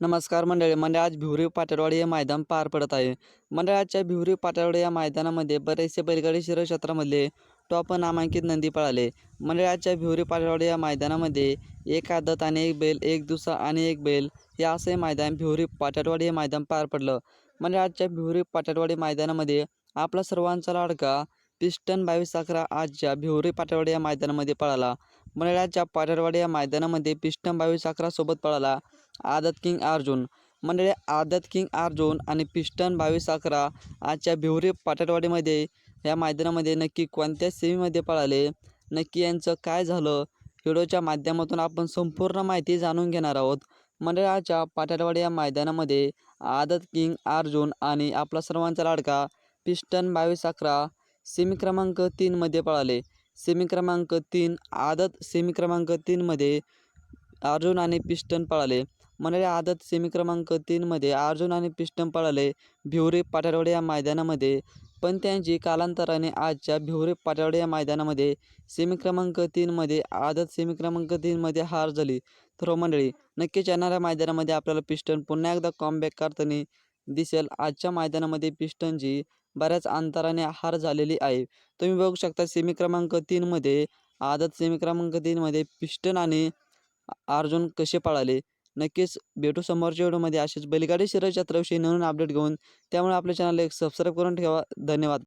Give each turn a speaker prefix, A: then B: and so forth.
A: नमस्कार मंडळी मंडळ आज भिवरी पाटरवाडी हे मैदान पार पडत आहे. मंडळाच्या भिवरी पाटरवाडी या मैदानामध्ये बरेचसे बैलगाडी शिरक्षेत्रामधले टॉप नामांकित नंदी पळाले. मंडळाच्या भिवरी पाटरवाडी या मैदानामध्ये एक आदत आणि एक बैल एक दुसरा आणि एक बैल हे असं हे मैदान भिवरी पाटरवाडी हे मैदान पार पडलं. मंडळाच्या भिवरी पाटरवाडी मैदानामध्ये आपला सर्वांचा लाडका पिस्टन बावीस अकरा आजच्या भिवरी पाटरवाडी या मैदानामध्ये पळाला. मंडळाच्या पाटरवाडी या मैदानामध्ये पिस्टन बावीस अकरासोबत पळाला. आदत किंग अर्जुन. मंडळी आदत किंग अर्जुन आणि पिस्टन बावीस अकरा आजच्या भिवरी पाटरवाडीमध्ये या मैदानामध्ये नक्की कोणत्या सेमीमध्ये पळाले? नक्की यांचं काय झालं? व्हिडिओच्या माध्यमातून आपण संपूर्ण माहिती जाणून घेणार आहोत. मंडळाच्या पाटरवाडी या मैदानामध्ये आदत किंग अर्जुन आणि आपला सर्वांचा लाडका पिस्टन बावीस अकरा सेमी क्रमांक तीनमध्ये पळाले. सेमी क्रमांक तीन आदत सेमी क्रमांक तीनमध्ये अर्जुन आणि पिस्टन पळाले. मंडळी आदत सेमी क्रमांक तीनमध्ये अर्जुन आणि पिस्टन पळाले. भिवरे पाटरवाडी या मैदानामध्ये. पण त्यांची कालांतराने आजच्या भिवरे पाटावडे या मैदानामध्ये सेमी क्रमांक तीनमध्ये आदत सेमी क्रमांक तीनमध्ये हार झाली. तर मंडळी नक्कीच येणाऱ्या मैदानामध्ये आपल्याला पिस्टन पुन्हा एकदा कॉमबॅक करताना दिसेल. आजच्या मैदानामध्ये पिस्टनची बऱ्याच अंतराने हार झालेली आहे. तुम्ही बघू शकता सेमी क्रमांक तीनमध्ये आदत सेमी क्रमांक तीनमध्ये पिस्टन आणि अर्जुन कसे पळाले? नक्कीच भेटू समोरच्या व्हिडिओमध्ये. असेच बैलगाडी शिरक्षेत्राविषयी नवीन अपडेट घेऊन त्यामुळे आपल्या चॅनलला एक सबस्क्राईब करून ठेवा. धन्यवाद.